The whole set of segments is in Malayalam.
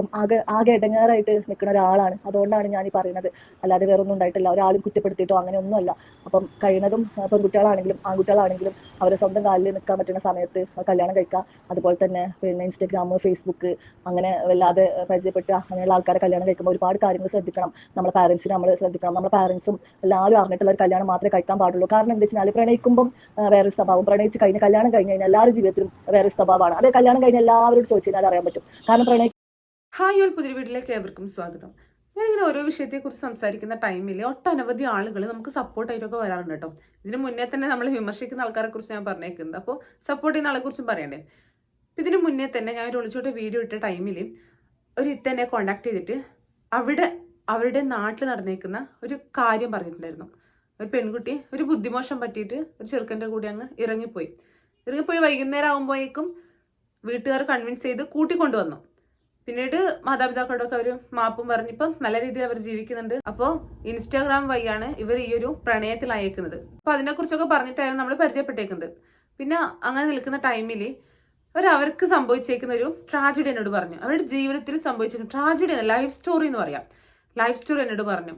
അപ്പം ആകെ ആകെ ഇടങ്ങാറായിട്ട് നിൽക്കുന്ന ഒരാളാണ്. അതുകൊണ്ടാണ് ഞാൻ ഈ പറയുന്നത്. അല്ലാതെ വേറെ ഒന്നും ഉണ്ടായിട്ടില്ല. ഒരാളും കുറ്റപ്പെടുത്തിയിട്ടോ അങ്ങനെ ഒന്നുമല്ല അപ്പം കഴിയുന്നതും പെൺകുട്ടികളാണെങ്കിലും ആൺകുട്ടികളാണെങ്കിലും അവരെ സ്വന്തം കാലിൽ നിൽക്കാൻ പറ്റുന്ന സമയത്ത് കല്യാണം കഴിക്കുക. അതുപോലെ തന്നെ പിന്നെ ഇൻസ്റ്റഗ്രാം ഫേസ്ബുക്ക് അങ്ങനെ വല്ലാതെ പരിചയപ്പെട്ട അങ്ങനെയുള്ള ആൾക്കാരെ കല്യാണം കഴിക്കുമ്പോൾ ഒരുപാട് കാര്യങ്ങൾ ശ്രദ്ധിക്കണം. നമ്മുടെ പാരൻസിനെ നമ്മൾ ശ്രദ്ധിക്കണം. നമ്മുടെ പാരൻസും എല്ലാവരും അറിഞ്ഞിട്ടുള്ള ഒരു കല്യാണം മാത്രമേ കഴിക്കാൻ പാടുള്ളൂ. കാരണം എന്താ വെച്ചാൽ പ്രണയിക്കുമ്പം വേറൊരു സ്വഭാവം. പ്രണയിച്ച് കഴിഞ്ഞ് കല്യാണം കഴിഞ്ഞ് കഴിഞ്ഞാൽ എല്ലാവരുടെ ജീവിതത്തിലും വേറൊരു സ്വഭാവമാണ്. അത് കല്യാണം കഴിഞ്ഞ എല്ലാവരോടും ചോദിച്ചു കഴിഞ്ഞാൽ അറിയാൻ പറ്റും. കാരണം പ്രണയി ഹായ് ഒരു പുതിയ വീട്ടിലേക്ക് ഏവർക്കും സ്വാഗതം. ഞാനിങ്ങനെ ഓരോ വിഷയത്തെക്കുറിച്ച് സംസാരിക്കുന്ന ടൈമിൽ ഒട്ടനവധി ആളുകൾ നമുക്ക് സപ്പോർട്ടായിട്ടൊക്കെ വരാറുണ്ട് കേട്ടോ. ഇതിന് മുന്നേ തന്നെ നമ്മൾ വിമർശിക്കുന്ന ആൾക്കാരെക്കുറിച്ച് ഞാൻ പറഞ്ഞേക്കുന്നത്. അപ്പോൾ സപ്പോർട്ട് ചെയ്യുന്ന ആളെ കുറിച്ചും പറയണ്ടേ ഇതിന് മുന്നേ തന്നെ ഞാൻ ഒരു ഒളിച്ചോട്ട് വീഡിയോ ഇട്ട ടൈമിൽ ഒരു ഇത്തന്നെ കോണ്ടാക്ട് ചെയ്തിട്ട് അവിടെ അവരുടെ നാട്ടിൽ നടന്നേക്കുന്ന ഒരു കാര്യം പറഞ്ഞിട്ടുണ്ടായിരുന്നു. ഒരു പെൺകുട്ടി ഒരു ബുദ്ധിമോശം പറ്റിയിട്ട് ഒരു ചെറുക്കന്റെ കൂടെ അങ്ങ് ഇറങ്ങിപ്പോയി. ഇറങ്ങിപ്പോയി വൈകുന്നേരം ആകുമ്പോഴേക്കും വീട്ടുകാർ കൺവിൻസ് ചെയ്ത് കൂട്ടിക്കൊണ്ടുവന്നു. പിന്നീട് മാതാപിതാക്കളോടൊക്കെ അവർ മാപ്പും പറഞ്ഞിപ്പം നല്ല രീതിയിൽ അവർ ജീവിക്കുന്നുണ്ട്. അപ്പോൾ ഇൻസ്റ്റാഗ്രാം വഴിയാണ് ഇവർ ഈ ഒരു പ്രണയത്തിൽ അയക്കുന്നത് അപ്പോൾ അതിനെക്കുറിച്ചൊക്കെ പറഞ്ഞിട്ടായിരുന്നു നമ്മൾ പരിചയപ്പെട്ടേക്കുന്നത്. പിന്നെ അങ്ങനെ നിൽക്കുന്ന ടൈമിൽ അവർ അവർക്ക് സംഭവിച്ചേക്കുന്ന ഒരു ട്രാജഡി എന്നോട് പറഞ്ഞു. അവരുടെ ജീവിതത്തിൽ സംഭവിച്ചിരിക്കുന്ന ട്രാജഡി ലൈഫ് സ്റ്റോറി എന്ന് പറയാം. ലൈഫ് സ്റ്റോറി എന്നോട് പറഞ്ഞു.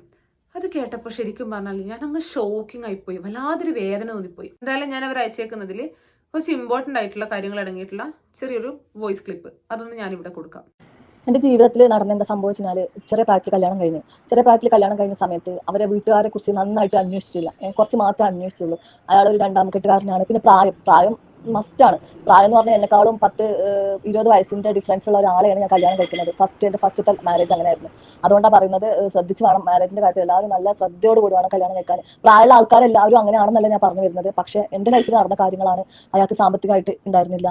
അത് കേട്ടപ്പോൾ ശരിക്കും പറഞ്ഞാൽ ഞാൻ അങ്ങ് ഷോക്കിംഗ് ആയിപ്പോയി വല്ലാതൊരു വേദന തോന്നിപ്പോയി. എന്തായാലും ഞാൻ അവർ അയച്ചേക്കുന്നതിൽ കുറച്ച് ഇമ്പോർട്ടന്റ് ആയിട്ടുള്ള കാര്യങ്ങൾ അടങ്ങിയിട്ടുള്ള ചെറിയൊരു വോയിസ് ക്ലിപ്പ്. അതൊന്ന് ഞാനിവിടെ കൊടുക്കാം. എന്റെ ജീവിതത്തിൽ നടന്ന എന്താ സംഭവിച്ചാൽ ചെറിയ പ്രായത്തിൽ കല്യാണം കഴിഞ്ഞു. ചെറിയ പ്രായത്തിൽ കല്യാണം കഴിഞ്ഞ സമയത്ത് അവരെ വീട്ടുകാരെ കുറിച്ച് നന്നായിട്ട് അന്വേഷിച്ചില്ല. കുറച്ച് മാത്രമേ അന്വേഷിച്ചുള്ളൂ. അയാൾ ഒരു രണ്ടാം കെട്ടുകാരനാണ്. പിന്നെ പ്രായം പ്രായം മസ്റ്റാണ് പ്രായം എന്ന് പറഞ്ഞാൽ എന്നെക്കാളും പത്ത് ഇരുപത് വയസ്സിന്റെ ഡിഫറൻസ് ഉള്ള ഒരാളെയാണ് ഞാൻ കല്യാണം കഴിക്കുന്നത്. ഫസ്റ്റ് എന്റെ ഫസ്റ്റത്തെ മാരേജ് അങ്ങനെയായിരുന്നു. അതുകൊണ്ടാണ് പറയുന്നത് ശ്രദ്ധിച്ചു വേണം മാരേജിന്റെ കാര്യത്തിൽ എല്ലാവരും നല്ല ശ്രദ്ധയോടുകൂടി വേണം കല്യാണം കഴിക്കാൻ. പ്രായമുള്ള ആൾക്കാരെല്ലാവരും അങ്ങനെയാണെന്നല്ല ഞാൻ പറഞ്ഞു വരുന്നത്. പക്ഷെ എന്റെ ലൈഫിൽ നടന്ന കാര്യങ്ങളാണ് അയാൾക്ക് സാമ്പത്തികമായിട്ട് ഉണ്ടായിരുന്നില്ല.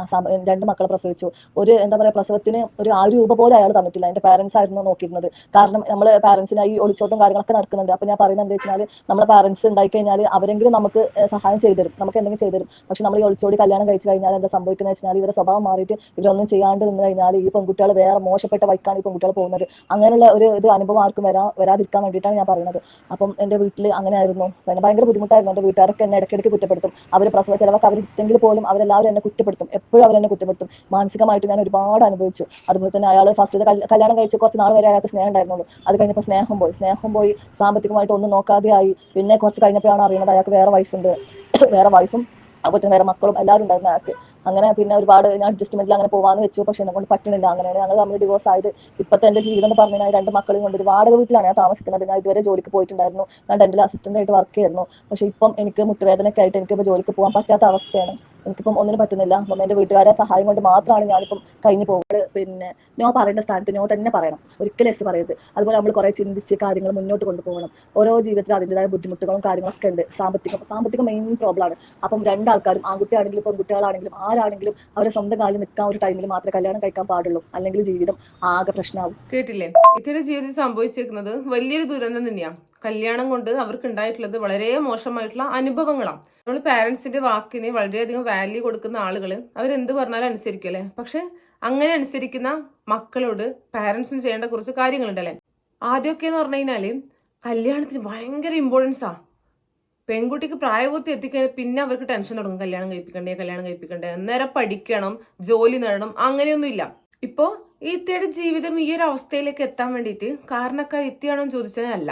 രണ്ട് മക്കളെ പ്രസവിച്ചു. ഒരു എന്താ പറയാ പ്രസവത്തിന് ഒരു ആ രൂപ പോലും അയാൾ തന്നിട്ടില്ല. എന്റെ പാരന്റ്സ് ആയിരുന്നു നോക്കിയിരുന്നത്. കാരണം നമ്മൾ പാരന്റ്സിനായി ഒളിച്ചോട്ടും കാര്യങ്ങളൊക്കെ നടക്കുന്നുണ്ട്. അപ്പൊ ഞാൻ പറയുന്നത് എന്താ വെച്ചാൽ നമ്മളെ പാരന്റ്സ് ഉണ്ടായി കഴിഞ്ഞാൽ അവരെങ്കിലും നമുക്ക് സഹായം ചെയ്തു തരും. നമുക്ക് എന്തെങ്കിലും ചെയ്തു തരും. പക്ഷെ നമ്മൾ ഈ ഒളിച്ചോടി കല്യാണം കഴിച്ചു കഴിഞ്ഞാൽ എന്താ സംഭവിക്കുന്നത് വെച്ചാൽ ഇവരുടെ സ്വഭാവം മാറിയിട്ട് ഇവരൊന്നും ചെയ്യാണ്ട് നിന്ന് കഴിഞ്ഞാൽ ഈ പെൺകുട്ടികൾ വേറെ മോശപ്പെട്ട വൈക്കാണ് ഈ പെൺകുട്ടികൾ പോകുന്നത്. അങ്ങനെയുള്ള ഒരു ഇത് അനുഭവം ആർക്കും വരാ വരാതിരിക്കാൻ വേണ്ടിയിട്ടാണ് ഞാൻ പറയുന്നത്. അപ്പം എന്റെ വീട്ടിൽ അങ്ങനെ ആയിരുന്നു പിന്നെ ഭയങ്കര ബുദ്ധിമുട്ടായിരുന്നു. എന്റെ വീട്ടുകാരൊക്കെ എന്നെ ഇടയ്ക്കിടയ്ക്ക് കുറ്റപ്പെടുത്തും. അവർ പ്രസവ ചിലവൊക്കെ അവരിട്ടെങ്കിൽ പോലും അവരെല്ലാവരും എന്നെ കുറ്റപ്പെടുത്തും. എപ്പോഴും അവരെന്നെ കുറ്റപ്പെടുത്തും. മാനസികമായിട്ട് ഞാൻ ഒരുപാട് അനുഭവിച്ചു. അതുപോലെ തന്നെ അയാൾ ഫസ്റ്റ് കല്യാണം കഴിച്ച് കുറച്ച് നാൾ വരെ അയാൾക്ക് സ്നേഹം ഉണ്ടായിരുന്നുള്ളൂ. അത് കഴിഞ്ഞപ്പോൾ സ്നേഹം പോയി. സ്നേഹം പോയി സാമ്പത്തികമായിട്ട് ഒന്നും നോക്കാതെ ആയി പിന്നെ കുറച്ച് കഴിഞ്ഞപ്പോഴാണ് അറിയുന്നത് അയാൾക്ക് വേറെ വൈഫുണ്ട് വേറെ വൈഫും അപ്പോൾ തന്നെ വേറെ മക്കളും എല്ലാവരും ഉണ്ടായിരുന്നു അയാൾക്ക് അങ്ങനെ പിന്നെ ഒരുപാട് ഞാൻ അഡ്ജസ്റ്റ്മെന്റിൽ അങ്ങനെ പോകാന്ന് വെച്ചു പക്ഷെ എന്നെ കൊണ്ട് പറ്റുന്നില്ല അങ്ങനെയാണ് ഞങ്ങൾ തമ്മിൽ ഡിവോഴ്സ് ആയത് ഇപ്പത്തെ എന്റെ ജീവിതം എന്ന് പറഞ്ഞാൽ രണ്ട് മക്കളും കൊണ്ട് ഒരു വാടക വീട്ടിലാണ് ഞാൻ താമസിക്കുന്നത്. ഞാൻ ഇതുവരെ ജോലിക്ക് പോയിട്ടുണ്ടായിരുന്നു. ഞാൻ ഡെന്റൽ അസിസ്റ്റന്റ് ആയിട്ട് വർക്ക് ചെയ്യുന്നു. പക്ഷെ ഇപ്പം എനിക്ക് മുട്ടുവേദനയൊക്കെ ആയിട്ട് എനിക്ക് ജോലിക്ക് പോകാൻ പറ്റാത്ത അവസ്ഥയാണ്. എനിക്കിപ്പം ഒന്നിനും പറ്റുന്നില്ല. അപ്പം എന്റെ വീട്ടുകാരെ സഹായം കൊണ്ട് മാത്രമാണ് ഞാനിപ്പം കഴിഞ്ഞു പോകുന്നത് പിന്നെ നോ പറയേണ്ട സ്ഥാനത്ത് നോ തന്നെ പറയണം. ഒരിക്കലും എസ് പറയരുത്. അതുപോലെ നമ്മൾ കുറെ ചിന്തിച്ച് കാര്യങ്ങൾ മുന്നോട്ട് കൊണ്ടുപോകണം. ഓരോ ജീവിതത്തിൽ അതിന്റെതായ ബുദ്ധിമുട്ടുകളും കാര്യങ്ങളൊക്കെ ഉണ്ട്. സാമ്പത്തികം സാമ്പത്തികം മെയിൻ പ്രോബ്ലം ആണ്. അപ്പം രണ്ടാൾക്കാരും ആൺകുട്ടിയാണെങ്കിലും പെൺകുട്ടികളാണെങ്കിലും ആരാണെങ്കിലും അവരെ സ്വന്തം കാലിൽ നിൽക്കാൻ ഒരു ടൈമിൽ മാത്രമേ കല്യാണം കഴിക്കാൻ പാടുള്ളൂ. അല്ലെങ്കിൽ ജീവിതം ആകെ പ്രശ്നമാവും. കേട്ടില്ലേ? ഇത്തരം ജീവിതത്തിൽ സംഭവിച്ചേക്കുന്നത് വലിയൊരു ദുരന്തം തന്നെയാണ് കല്യാണം കൊണ്ട് അവർക്ക് ഉണ്ടായിട്ടുള്ളത് വളരെ മോശമായിട്ടുള്ള അനുഭവങ്ങളാണ് നമ്മൾ പാരന്റ്സിന്റെ വാക്കിന് വളരെയധികം വാല്യൂ കൊടുക്കുന്ന ആളുകൾ അവരെന്ത് പറഞ്ഞാലും അനുസരിക്കല്ലേ? പക്ഷെ അങ്ങനെ അനുസരിക്കുന്ന മക്കളോട് പാരന്റ്സിന് ചെയ്യേണ്ട കുറച്ച് കാര്യങ്ങളുണ്ടല്ലേ? ആദ്യമൊക്കെ എന്ന് പറഞ്ഞു കഴിഞ്ഞാൽ കല്യാണത്തിന് ഭയങ്കര ഇമ്പോർട്ടൻസാ പെൺകുട്ടിക്ക് പ്രായപൂർത്തി എത്തിക്കഴിഞ്ഞാൽ പിന്നെ അവർക്ക് ടെൻഷൻ തുടങ്ങും. കല്യാണം കഴിപ്പിക്കണ്ടേ കല്യാണം കഴിപ്പിക്കണ്ടേ. അന്നേരം പഠിക്കണം ജോലി നേടണം അങ്ങനെയൊന്നുമില്ല. ഇപ്പോ ഈ ഇത്തയുടെ ജീവിതം ഈ ഒരു അവസ്ഥയിലേക്ക് എത്താൻ വേണ്ടിയിട്ട് കാരണക്കാർ ഇത്തിയാണോ ചോദിച്ചതല്ല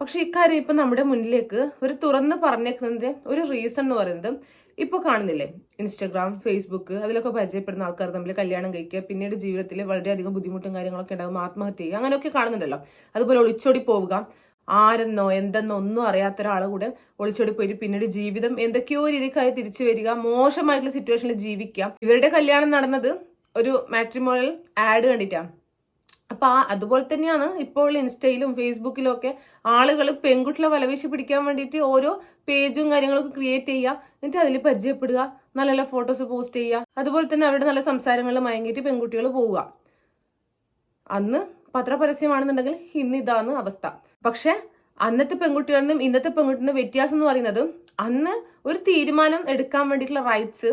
പക്ഷെ ഇക്കാര്യം ഇപ്പം നമ്മുടെ മുന്നിലേക്ക് ഒരു തുറന്ന് പറഞ്ഞേക്കുന്നതിന്റെ ഒരു റീസൺ എന്ന് പറയുന്നത് ഇപ്പോൾ കാണുന്നില്ലേ? ഇൻസ്റ്റഗ്രാം ഫേസ്ബുക്ക് അതിലൊക്കെ പരിചയപ്പെടുന്ന ആൾക്കാർ തമ്മിൽ കല്യാണം കഴിക്കുക പിന്നീട് ജീവിതത്തിൽ വളരെയധികം ബുദ്ധിമുട്ടും കാര്യങ്ങളൊക്കെ ഉണ്ടാകും ആത്മഹത്യ ചെയ്യുക അങ്ങനെയൊക്കെ കാണുന്നുണ്ടല്ലോ. അതുപോലെ ഒളിച്ചോടി പോവുക ആരെന്നോ എന്തെന്നോ ഒന്നും അറിയാത്ത ഒരാളെ കൂടെ ഒളിച്ചോടി പോയിട്ട് പിന്നീട് ജീവിതം എന്തൊക്കെയോ രീതിക്കായി തിരിച്ചു വരിക മോശമായിട്ടുള്ള സിറ്റുവേഷനിൽ ജീവിക്കാം. ഇവരുടെ കല്യാണം നടന്നത് ഒരു മാട്രിമോണൽ ആഡ് കണ്ടിട്ടാണ് അപ്പൊ ആ അതുപോലെ തന്നെയാണ് ഇപ്പോൾ ഇൻസ്റ്റയിലും ഫേസ്ബുക്കിലും ഒക്കെ ആളുകൾ പെൺകുട്ടികളെ വലവീശി പിടിക്കാൻ വേണ്ടിയിട്ട് ഓരോ പേജും കാര്യങ്ങളൊക്കെ ക്രിയേറ്റ് ചെയ്യുക. എന്നിട്ട് അതിൽ പരിചയപ്പെടുക നല്ല നല്ല ഫോട്ടോസ് പോസ്റ്റ് ചെയ്യുക. അതുപോലെ തന്നെ അവരുടെ നല്ല സംസാരങ്ങളിൽ മയങ്ങിയിട്ട് പെൺകുട്ടികൾ പോവുക. അന്ന് പത്രപരസ്യമാണെന്നുണ്ടെങ്കിൽ ഇന്ന് ഇതാണ് അവസ്ഥ. പക്ഷെ അന്നത്തെ പെൺകുട്ടികളിലും ഇന്നത്തെ പെൺകുട്ടിയുടെ വ്യത്യാസം എന്ന് പറയുന്നത് അന്ന് ഒരു തീരുമാനം എടുക്കാൻ വേണ്ടിയിട്ടുള്ള റൈറ്റ്സ്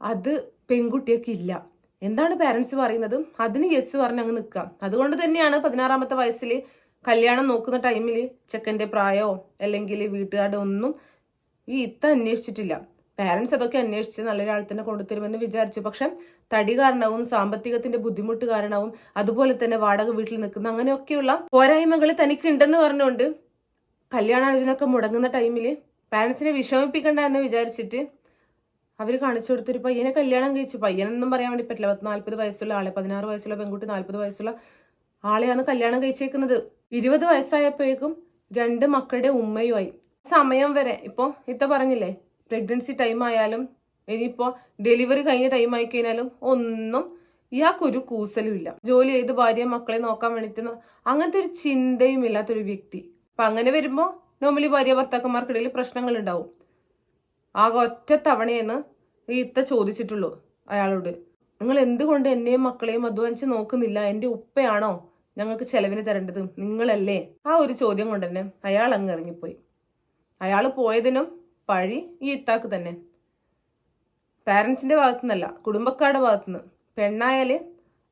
അത് പെൺകുട്ടിയൊക്കെ ഇല്ല. എന്താണ് പേരൻസ് പറയുന്നത്? അതിന് യെസ് പറഞ്ഞ് അങ്ങ് നിൽക്കാം അതുകൊണ്ട് തന്നെയാണ് പതിനാറാമത്തെ വയസ്സിൽ കല്യാണം നോക്കുന്ന ടൈമിൽ ചെക്കന്റെ പ്രായമോ അല്ലെങ്കിൽ വീട്ടുകാരുടെ ഒന്നും ഈ ഇത്ത അന്വേഷിച്ചിട്ടില്ല. പാരന്റ്സ് അതൊക്കെ അന്വേഷിച്ച് നല്ലൊരാൾ തന്നെ കൊണ്ടുതരുമെന്ന് വിചാരിച്ചു. പക്ഷെ തടി കാരണവും സാമ്പത്തികത്തിന്റെ ബുദ്ധിമുട്ട് കാരണവും അതുപോലെ തന്നെ വാടക വീട്ടിൽ നിൽക്കുന്ന അങ്ങനെയൊക്കെയുള്ള പോരായ്മകൾ തനിക്ക് ഉണ്ടെന്ന് പറഞ്ഞുകൊണ്ട് കല്യാണാലോചനയൊക്കെ മുടങ്ങുന്ന ടൈമിൽ പാരൻസിനെ വിഷമിപ്പിക്കണ്ട എന്ന് വിചാരിച്ചിട്ട് അവർ കാണിച്ചു കൊടുത്തൊരു പയ്യനെ കല്യാണം കഴിച്ചു. പയ്യനൊന്നും പറയാൻ വേണ്ടി പറ്റില്ല. പത്ത് നാൽപ്പത് വയസ്സുള്ള ആളെ പതിനാറ് വയസ്സുള്ള പെൺകുട്ടി നാൽപ്പത് വയസ്സുള്ള ആളെയാണ് കല്യാണം കഴിച്ചേക്കുന്നത്. ഇരുപത് വയസ്സായപ്പോഴേക്കും രണ്ട് മക്കളുടെ ഉമ്മയുമായി. സമയം വരെ ഇപ്പോൾ ഇത്ത പറഞ്ഞില്ലേ? പ്രഗ്നൻസി ടൈം ആയാലും ഇനിയിപ്പോൾ ഡെലിവറി കഴിഞ്ഞ ടൈം ആയി കഴിഞ്ഞാലും ഒന്നും ഇയാൾക്കൊരു കൂസലും ഇല്ല. ജോലി ചെയ്ത് ഭാര്യ മക്കളെ നോക്കാൻ വേണ്ടിയിട്ട് അങ്ങനത്തെ ഒരു ചിന്തയും ഇല്ലാത്തൊരു വ്യക്തി. അപ്പം അങ്ങനെ വരുമ്പോൾ നോർമലി ഭാര്യ ഭർത്താക്കന്മാർക്കിടയിൽ പ്രശ്നങ്ങൾ ഉണ്ടാവും. ആകെ ഒറ്റ തവണയെന്ന് ഈ ഇത്ത ചോദിച്ചിട്ടുള്ളൂ അയാളോട്. നിങ്ങൾ എന്തുകൊണ്ട് എന്നെയും മക്കളെയും അധ്വാനിച്ച് നോക്കുന്നില്ല? എന്റെ ഉപ്പയാണോ ഞങ്ങൾക്ക് ചെലവിന് തരേണ്ടത്? നിങ്ങളല്ലേ? ആ ഒരു ചോദ്യം കൊണ്ട് തന്നെ അയാൾ അങ്ങ് ഇറങ്ങിപ്പോയി. അയാൾ പോയതിനും പഴി ഈ ഇത്താക്ക് തന്നെ. പാരൻസിന്റെ ഭാഗത്തുനിന്നല്ല കുടുംബക്കാരുടെ ഭാഗത്തുനിന്ന്. പെണ്ണായാൽ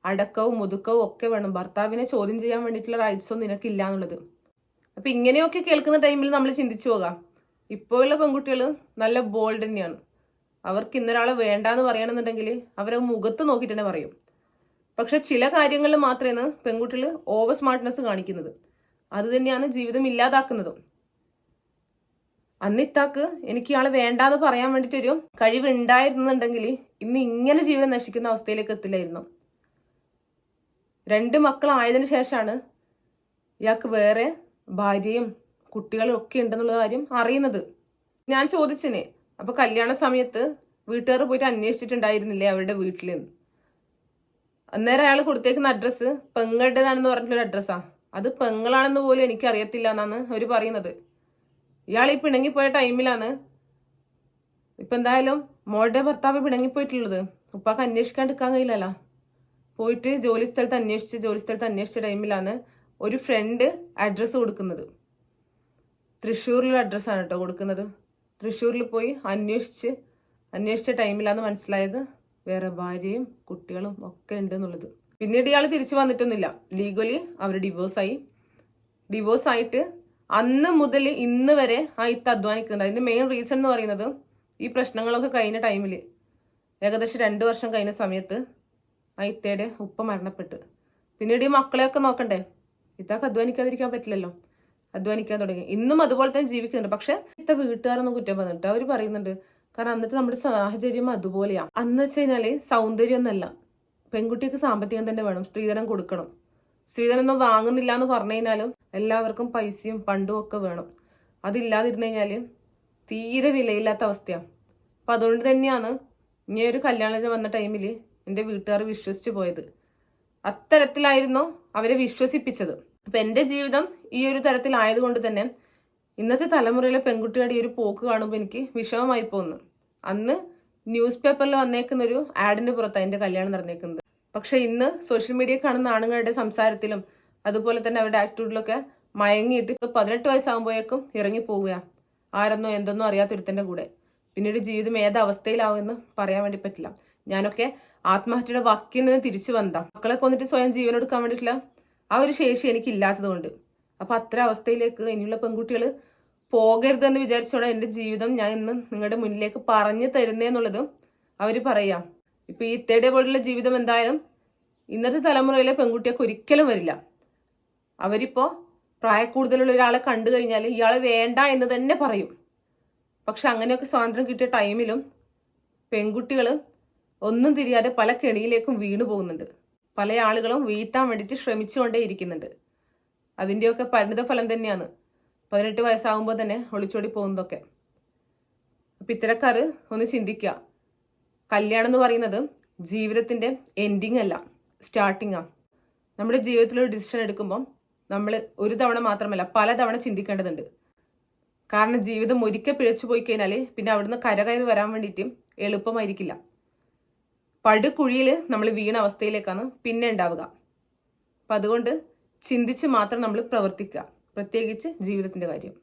അടക്കവും മുതുക്കവും ഒക്കെ വേണം. ഭർത്താവിനെ ചോദ്യം ചെയ്യാൻ വേണ്ടിയിട്ടുള്ള റൈറ്റ്സ് നിനക്കില്ല എന്നുള്ളത് അപ്പൊ ഇങ്ങനെയൊക്കെ കേൾക്കുന്ന ടൈമിൽ നമ്മൾ ചിന്തിച്ചു പോകാം. ഇപ്പോഴുള്ള പെൺകുട്ടികൾ നല്ല ബോൾഡ് തന്നെയാണ്. അവർക്ക് ഇന്നൊരാളെ വേണ്ടാന്ന് പറയണമെന്നുണ്ടെങ്കിൽ അവരെ മുഖത്ത് നോക്കിയിട്ട് തന്നെ പറയും. പക്ഷെ ചില കാര്യങ്ങളിൽ മാത്രമേ പെൺകുട്ടികൾ ഓവർ സ്മാർട്ട്നെസ് കാണിക്കുന്നത്. അത് തന്നെയാണ് ജീവിതം ഇല്ലാതാക്കുന്നതും. അന്ന് ഇത്താക്ക് എനിക്ക് ഇയാളെ വേണ്ടാന്ന് പറയാൻ വേണ്ടിട്ടൊരു കഴിവ് ഉണ്ടായിരുന്നുണ്ടെങ്കിൽ ഇന്ന് ഇങ്ങനെ ജീവൻ നശിക്കുന്ന അവസ്ഥയിലേക്ക് എത്തില്ലായിരുന്നു. രണ്ട് മക്കളായതിനു ശേഷമാണ് ഇയാൾക്ക് വേറെ ഭാര്യയും കുട്ടികളും ഒക്കെ ഉണ്ടെന്നുള്ള കാര്യം അറിയുന്നത്. ഞാൻ ചോദിച്ചിനെ അപ്പൊ കല്യാണ സമയത്ത് വീട്ടുകാർ പോയിട്ട് അന്വേഷിച്ചിട്ടുണ്ടായിരുന്നില്ലേ അവരുടെ വീട്ടിൽ അന്നേരം അയാൾ കൊടുത്തേക്കുന്ന അഡ്രസ്സ് പെങ്ങളുടേതാണെന്ന് പറഞ്ഞിട്ടുള്ള അഡ്രസ്സാ അത് പെങ്ങളാണെന്ന് പോലും എനിക്കറിയത്തില്ല എന്നാണ് അവർ പറയുന്നത്. ഇയാൾ ഈ പിണങ്ങിപ്പോയ ടൈമിലാണ്. ഇപ്പൊ എന്തായാലും മോളുടെ ഭർത്താവ് പിണങ്ങിപ്പോയിട്ടുള്ളത്. ഉപ്പാക്ക് അന്വേഷിക്കാണ്ടിരിക്കാൻ കഴിയില്ലല്ലോ. പോയിട്ട് ജോലി സ്ഥലത്ത് അന്വേഷിച്ച് ജോലി സ്ഥലത്ത് അന്വേഷിച്ച ടൈമിലാണ് ഒരു ഫ്രണ്ട് അഡ്രസ്സ് കൊടുക്കുന്നത്. തൃശ്ശൂരിലെ അഡ്രസ്സാണ് കേട്ടോ കൊടുക്കുന്നത്. തൃശ്ശൂരിൽ പോയി അന്വേഷിച്ച് അന്വേഷിച്ച ടൈമിലാണ് മനസ്സിലായത് വേറെ ഭാര്യയും കുട്ടികളും ഒക്കെ ഉണ്ട് എന്നുള്ളത് പിന്നീട് ഇയാൾ തിരിച്ചു വന്നിട്ടൊന്നുമില്ല. ലീഗലി അവർ ഡിവോഴ്സായി. ഡിവോഴ്സ് ആയിട്ട് അന്ന് മുതൽ ഇന്ന് വരെ ആ ഇത്ത അധ്വാനിക്കുന്നുണ്ട്. അതിന്റെ മെയിൻ റീസൺ എന്ന് പറയുന്നത് ഈ പ്രശ്നങ്ങളൊക്കെ കഴിഞ്ഞ ടൈമിൽ ഏകദേശം രണ്ട് വർഷം കഴിഞ്ഞ സമയത്ത് ആ ഇത്തയുടെ ഉപ്പ മരണപ്പെട്ട്. പിന്നീട് ഈ മക്കളെയൊക്കെ നോക്കണ്ടേ? ഇത്താക്ക് അധ്വാനിക്കാതിരിക്കാൻ പറ്റില്ലല്ലോ. അധ്വാനിക്കാൻ തുടങ്ങി. ഇന്നും അതുപോലെ തന്നെ ജീവിക്കുന്നുണ്ട്. പക്ഷെ ഇത്ത വീട്ടുകാരൊന്നും കുറ്റം പറഞ്ഞിട്ട് അവർ പറയുന്നുണ്ട് കാരണം അന്നത്തെ നമ്മുടെ സാഹചര്യം അതുപോലെയാണ് അന്ന് വെച്ച് കഴിഞ്ഞാൽ സൗന്ദര്യം ഒന്നല്ല പെൺകുട്ടിക്ക് സാമ്പത്തികം തന്നെ വേണം. സ്ത്രീധനം കൊടുക്കണം. സ്ത്രീധനം ഒന്നും വാങ്ങുന്നില്ല എന്ന് പറഞ്ഞു കഴിഞ്ഞാലും എല്ലാവർക്കും പൈസയും പണ്ടും ഒക്കെ വേണം. അതില്ലാതിരുന്നു കഴിഞ്ഞാൽ തീരെ വിലയില്ലാത്ത അവസ്ഥയാണ് അപ്പൊ അതുകൊണ്ട് തന്നെയാണ് ഇനി ഒരു കല്യാണം വന്ന ടൈമിൽ എന്റെ വീട്ടുകാർ വിശ്വസിച്ച് പോയത്. അത്തരത്തിലായിരുന്നു അവരെ വിശ്വസിപ്പിച്ചത്. അപ്പൊ എന്റെ ജീവിതം ഈ ഒരു തരത്തിലായതുകൊണ്ട് തന്നെ ഇന്നത്തെ തലമുറയിലെ പെൺകുട്ടിയുടെ ഈ ഒരു പോക്ക് കാണുമ്പോൾ എനിക്ക് വിഷമമായി പോകുന്നു. അന്ന് ന്യൂസ് പേപ്പറിൽ വന്നേക്കുന്ന ഒരു ആഡിന്റെ പുറത്താണ് എന്റെ കല്യാണം നടന്നേക്കുന്നത്. പക്ഷെ ഇന്ന് സോഷ്യൽ മീഡിയ കാണുന്ന ആണുങ്ങളുടെ സംസാരത്തിലും അതുപോലെ തന്നെ അവരുടെ ആറ്റിറ്റ്യൂഡിലൊക്കെ മയങ്ങിയിട്ട് ഇപ്പൊ പതിനെട്ട് വയസ്സാകുമ്പോഴേക്കും ഇറങ്ങി പോവുക. ആരെന്നോ എന്തെന്നോ അറിയാത്തൊരുത്തന്റെ കൂടെ. പിന്നീട് ജീവിതം ഏത് അവസ്ഥയിലാവുമെന്ന് പറയാൻ വേണ്ടി പറ്റില്ല. ഞാനൊക്കെ ആത്മഹത്യയുടെ വക്കിൽ നിന്ന് തിരിച്ചു വന്നതാ. മക്കളെ കൊന്നിട്ട് സ്വയം ജീവൻ എടുക്കാൻ വേണ്ടിയിട്ടില്ല ആ ഒരു ശേഷി എനിക്ക് ഇല്ലാത്തതുകൊണ്ട് അപ്പൊ അത്ര അവസ്ഥയിലേക്ക് ഇനിയുള്ള പെൺകുട്ടികൾ പോകരുതെന്ന് വിചാരിച്ചോടെ എന്റെ ജീവിതം ഞാൻ ഇന്ന് നിങ്ങളുടെ മുന്നിലേക്ക് പറഞ്ഞു തരുന്നേന്നുള്ളത് അവർ പറയാം. ഇപ്പൊ ഈ ഇത്തയുടെ പോലുള്ള ജീവിതം എന്തായാലും ഇന്നത്തെ തലമുറയിലെ പെൺകുട്ടിയൊക്കെ ഒരിക്കലും വരില്ല. അവരിപ്പോ പ്രായക്കൂടുതലുള്ള ഒരാളെ കണ്ടു കഴിഞ്ഞാൽ ഇയാളെ വേണ്ട എന്ന് തന്നെ പറയും. പക്ഷെ അങ്ങനെയൊക്കെ സ്വാതന്ത്ര്യം കിട്ടിയ ടൈമിലും പെൺകുട്ടികൾ ഒന്നും തിരിയാതെ പല കെണിയിലേക്കും വീണു പോകുന്നുണ്ട്. പല ആളുകളും വീഴ്ത്താൻ വേണ്ടിയിട്ട് ശ്രമിച്ചുകൊണ്ടേ ഇരിക്കുന്നുണ്ട്. അതിന്റെയൊക്കെ പരിണിത ഫലം തന്നെയാണ്. പതിനെട്ട് വയസ്സാകുമ്പോൾ തന്നെ ഒളിച്ചോടി പോകുന്നതൊക്കെ. അപ്പം ഇത്തരക്കാർ ഒന്ന് ചിന്തിക്കുക കല്യാണം എന്ന് പറയുന്നത് ജീവിതത്തിന്റെ എൻഡിങ് അല്ല സ്റ്റാർട്ടിങ്ങാണ് നമ്മുടെ ജീവിതത്തിൽ ഒരു ഡിസിഷൻ എടുക്കുമ്പോൾ നമ്മൾ ഒരു തവണ മാത്രമല്ല പല തവണ ചിന്തിക്കേണ്ടതുണ്ട്. കാരണം ജീവിതം ഒരിക്കൽ പിഴച്ചു പോയി കഴിഞ്ഞാൽ പിന്നെ അവിടുന്ന് കരകയറി വരാൻ വേണ്ടിയിട്ട് എളുപ്പമായിരിക്കില്ല. പടുകുഴിയിൽ നമ്മൾ വീണ അവസ്ഥയിലേക്കാണ് പിന്നെ ഉണ്ടാവുക. അപ്പം അതുകൊണ്ട് ചിന്തിച്ച് മാത്രം നമ്മൾ പ്രവർത്തിക്കുക പ്രത്യേകിച്ച് ജീവിതത്തിന്റെ കാര്യം.